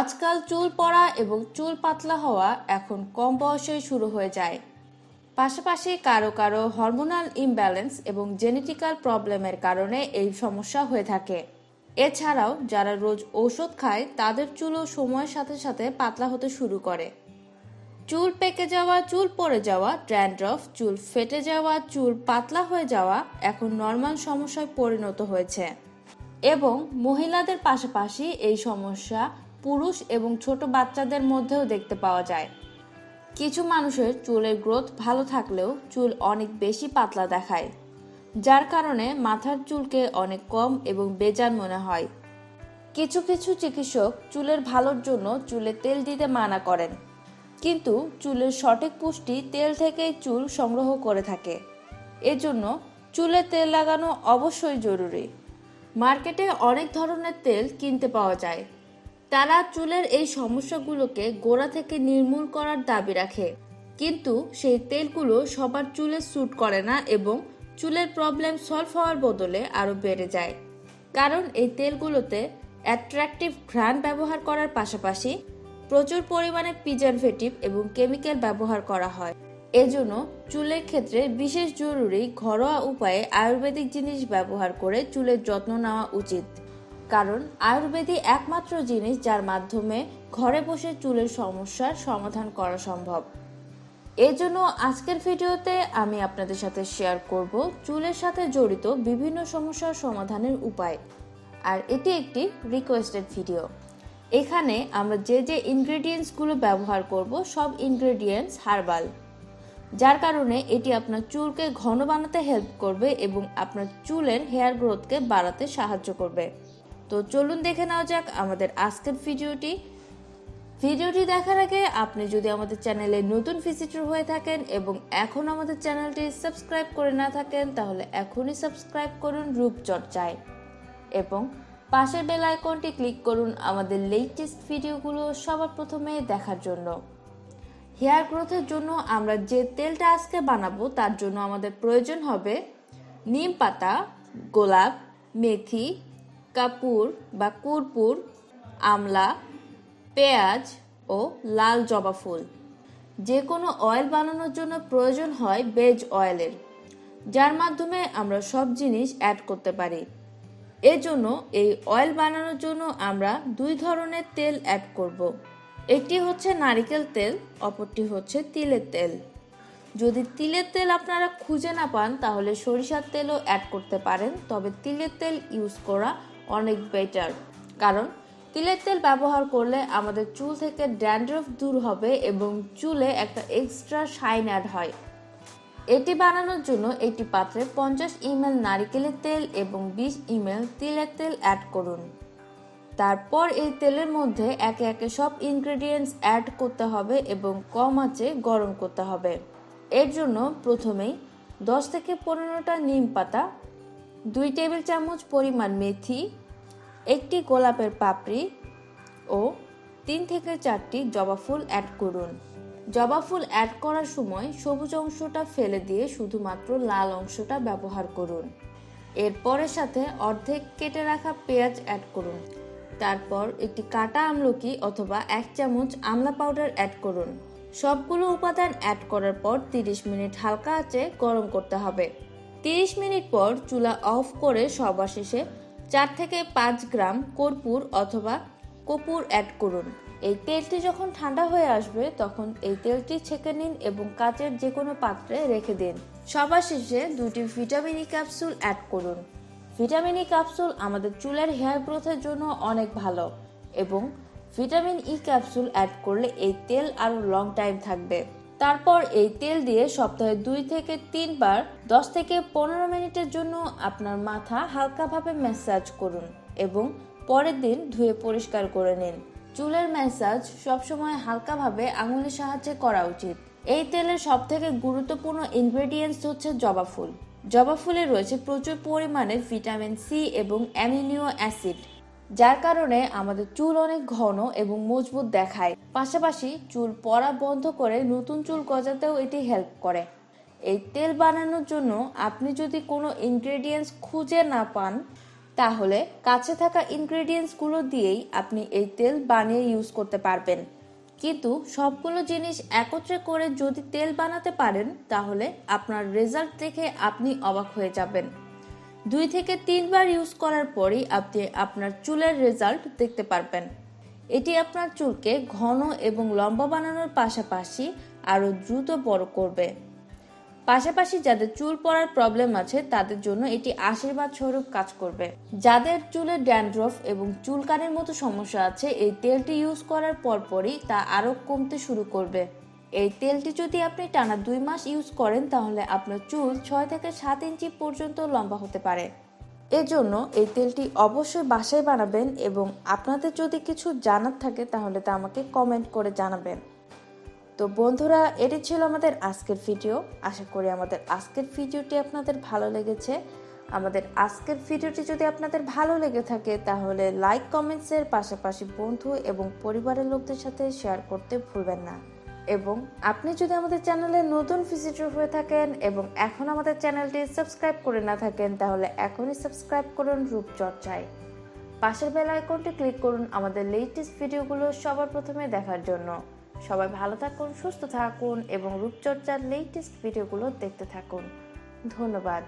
আজকাল চুল পড়া এবং চুল পাতলা হওয়া এখন কম বয়সেই শুরু হয়ে যায়। পাশাপাশি কারও কারও হরমোনাল ইমব্যালেন্স এবং জেনেটিক্যাল প্রবলেমের কারণে এই সমস্যা হয়ে থাকে। এছাড়াও যারা রোজ ঔষধ খায়, তাদের চুলও সময়ের সাথে সাথে পাতলা হতে শুরু করে। চুল পেকে যাওয়া, চুল পড়ে যাওয়া ড্র্যান্ড্রফ চুল ফেটে যাওয়া, চুল পাতলা হয়ে যাওয়া এখন নর্মাল সমস্যায় পরিণত হয়েছে। এবং মহিলাদের পাশাপাশি এই সমস্যা পুরুষ এবং ছোট বাচ্চাদের মধ্যেও দেখতে পাওয়া যায়। কিছু মানুষের চুলের গ্রোথ ভালো থাকলেও চুল অনেক বেশি পাতলা দেখায়, যার কারণে মাথার চুলকে অনেক কম এবং বেজান মনে হয়। কিছু কিছু চিকিৎসক চুলের ভালোর জন্য চুলে তেল দিতে মানা করেন, কিন্তু চুলের সঠিক পুষ্টি তেল থেকেই চুল সংগ্রহ করে থাকে। এজন্য চুলে তেল লাগানো অবশ্যই জরুরি। মার্কেটে অনেক ধরনের তেল কিনতে পাওয়া যায়। তারা চুলের এই সমস্যাগুলোকে গোড়া থেকে নির্মূল করার দাবি রাখে। কিন্তু সেই তেলগুলো সবার চুলে স্যুট করে না এবং চুলের প্রবলেম সলভ হওয়ার বদলে আরও বেড়ে যায়। কারণ এই তেলগুলোতে অ্যাট্রাকটিভ ঘ্রাণ ব্যবহার করার পাশাপাশি প্রচুর পরিমাণে প্রিজারভেটিভ এবং কেমিক্যাল ব্যবহার করা হয়। এজন্য চুলের ক্ষেত্রে বিশেষ জরুরি ঘরোয়া উপায়ে আয়ুর্বেদিক জিনিস ব্যবহার করে চুলের যত্ন নেওয়া উচিত। কারণ আয়ুর্বেদই একমাত্র জিনিস যার মাধ্যমে ঘরে বসে চুলের সমস্যার সমাধান করা সম্ভব। এজন্য আজকের ভিডিওতে আমি আপনাদের সাথে শেয়ার করব চুলের সাথে জড়িত বিভিন্ন সমস্যার সমাধানের উপায়। আর এটি একটি রিকোয়েস্টেড ভিডিও এখানে আমরা যে যে ইনগ্রেডিয়েন্টসগুলো ব্যবহার করব, সব ইনগ্রেডিয়েন্টস হার্বাল যার কারণে এটি আপনার চুলকে ঘন বানাতে হেল্প করবে এবং আপনার চুলের হেয়ার গ্রোথকে বাড়াতে সাহায্য করবে। তো চলুন দেখে নেওয়া যাক আমাদের আজকের ভিডিওটি। ভিডিওটি দেখার আগে আপনি যদি আমাদের চ্যানেলে নতুন ভিজিটর হয়ে থাকেন এবং এখন আমাদের চ্যানেলটি সাবস্ক্রাইব করে না থাকেন, তাহলে এখনই সাবস্ক্রাইব করুন রূপচর্চায়। এবং পাশের বেল আইকনটি ক্লিক করুন আমাদের লেটেস্ট ভিডিওগুলো সবার প্রথমে দেখার জন্য। হেয়ার গ্রোথের জন্য আমরা যে তেলটা আজকে বানাবো, তার জন্য আমাদের প্রয়োজন হবে নিম পাতা, গোলাপ, মেথি কাপুর বা কুরপুর, আমলা, পেঁয়াজ ও লাল জবা ফুল। যে কোনো অয়েল বানানোর জন্য প্রয়োজন হয় বেজ অয়েলের, যার মাধ্যমে আমরা সব জিনিস অ্যাড করতে পারি। এজন্য এই অয়েল বানানোর জন্য আমরা দুই ধরনের তেল অ্যাড করব। একটি হচ্ছে নারিকেল তেল, অপরটি হচ্ছে তিলের তেল। যদি তিলের তেল আপনারা খুঁজে না পান, তাহলে সরিষার তেলও অ্যাড করতে পারেন, তবে তিলের তেল ইউজ করা অনেক বেটার কারণ তিলের তেল ব্যবহার করলে আমাদের চুল থেকে ড্যান্ড্রফ দূর হবে এবং চুলে একটা এক্সট্রা শাইন অ্যাড হয়। এটি বানানোর জন্য একটি পাত্রে পঞ্চাশ ইমেল নারিকেলের তেল এবং বিশ ইমেল তিলের তেল অ্যাড করুন। তারপর এই তেলের মধ্যে একে একে সব ইনগ্রেডিয়েন্টস অ্যাড করতে হবে এবং কম আঁচে গরম করতে হবে। এর জন্য প্রথমেই দশ থেকে পনেরোটা নিম পাতা দুই টেবিল চামচ পরিমাণ মেথি, একটি গোলাপের পাপড়ি ও তিন থেকে চারটি জবা ফুল অ্যাড করুন। জবা ফুল অ্যাড করার সময় সবুজ অংশটা ফেলে দিয়ে শুধুমাত্র লাল অংশটা ব্যবহার করুন। এরপরের সাথে অর্ধেক কেটে রাখা পেঁয়াজ অ্যাড করুন। তারপর একটি কাটা আমলকি অথবা এক চামচ আমলা পাউডার অ্যাড করুন। সবগুলো উপাদান অ্যাড করার পর 30 মিনিট হালকা আঁচে গরম করতে হবে। 30 মিনিট পর চুলা অফ করে সবার শেষে চার থেকে পাঁচ গ্রাম কর্পূর অথবা কপুর অ্যাড করুন। এই তেলটি যখন ঠান্ডা হয়ে আসবে, তখন এই তেলটি ছেঁকে নিন এবং কাচের যে কোনো পাত্রে রেখে দিন। সবার শেষে দুটি ভিটামিন ই ক্যাপসুল অ্যাড করুন। ভিটামিন ক্যাপসুল আমাদের চুলের হেয়ার গ্রোথের জন্য অনেক ভালো এবং ভিটামিন ই ক্যাপসুল অ্যাড করলে এই তেল আরও লং টাইম থাকবে। তারপর এই তেল দিয়ে সপ্তাহে দুই থেকে তিনবার দশ থেকে পনেরো মিনিটের জন্য আপনার মাথা হালকাভাবে ম্যাসাজ করুন এবং পরের দিন ধুয়ে পরিষ্কার করে নিন। চুলের ম্যাসাজ সবসময় হালকাভাবে আঙুলের সাহায্যে করা উচিত। এই তেলের সব থেকে গুরুত্বপূর্ণ ইনগ্রেডিয়েন্টস হচ্ছে জবা ফুল। জবা ফুলে রয়েছে প্রচুর পরিমাণে ভিটামিন সি এবং অ্যামিনিও অ্যাসিড। যার কারণে আমাদের চুল অনেক ঘন এবং মজবুত দেখায়। পাশাপাশি চুল পড়া বন্ধ করে নতুন চুল গজাতেও এটি হেল্প করে। এই তেল বানানোর জন্য আপনি যদি কোনো ইনগ্রেডিয়েন্টস খুঁজে না পান, তাহলে কাছে থাকা ইনগ্রেডিয়েন্টসগুলো দিয়েই আপনি এই তেল বানিয়ে ইউজ করতে পারবেন। কিন্তু সবগুলো জিনিস একত্রে করে যদি তেল বানাতে পারেন, তাহলে আপনার রেজাল্ট দেখে আপনি অবাক হয়ে যাবেন। দুই থেকে তিনবার ইউজ করার পরই আপনি আপনার চুলের রেজাল্ট দেখতে পারবেন। এটি আপনার চুলকে ঘন এবং লম্বা বানানোর পাশাপাশি আরও দ্রুত বড় করবে। পাশাপাশি যাদের চুল পড়ার প্রবলেম আছে, তাদের জন্য এটি আশীর্বাদ স্বরূপ কাজ করবে। যাদের চুলের ড্যান্ড্রফ এবং চুলকানির মতো সমস্যা আছে, এই তেলটি ইউজ করার পরপরই তা আরও কমতে শুরু করবে। এই তেলটি যদি আপনি টানা দুই মাস ইউজ করেন, তাহলে আপনার চুল ছয় থেকে সাত ইঞ্চি পর্যন্ত লম্বা হতে পারে। এজন্য এই তেলটি অবশ্যই বাসায় বানাবেন এবং আপনাদের যদি কিছু জানার থাকে, তাহলে তা আমাকে কমেন্ট করে জানাবেন। তো বন্ধুরা, এটি ছিল আমাদের আজকের ভিডিও। আশা করি আমাদের আজকের ভিডিওটি আপনাদের ভালো লেগেছে। আমাদের আজকের ভিডিওটি যদি আপনাদের ভালো লেগে থাকে, তাহলে লাইক, কমেন্টসের পাশাপাশি বন্ধু এবং পরিবারের লোকদের সাথে শেয়ার করতে ভুলবেন না। এবং আপনি যদি আমাদের চ্যানেলে নতুন ভিজিটর হয়ে থাকেন এবং এখন আমাদের চ্যানেলটি সাবস্ক্রাইব করে না থাকেন, তাহলে এখনই সাবস্ক্রাইব করুন রূপচর্চায় পাশের বেল আইকনটি ক্লিক করুন আমাদের লেটেস্ট ভিডিওগুলো সবার প্রথমে দেখার জন্য। সবাই ভালো থাকুন, সুস্থ থাকুন এবং রূপচর্চার লেটেস্ট ভিডিওগুলো দেখতে থাকুন। ধন্যবাদ।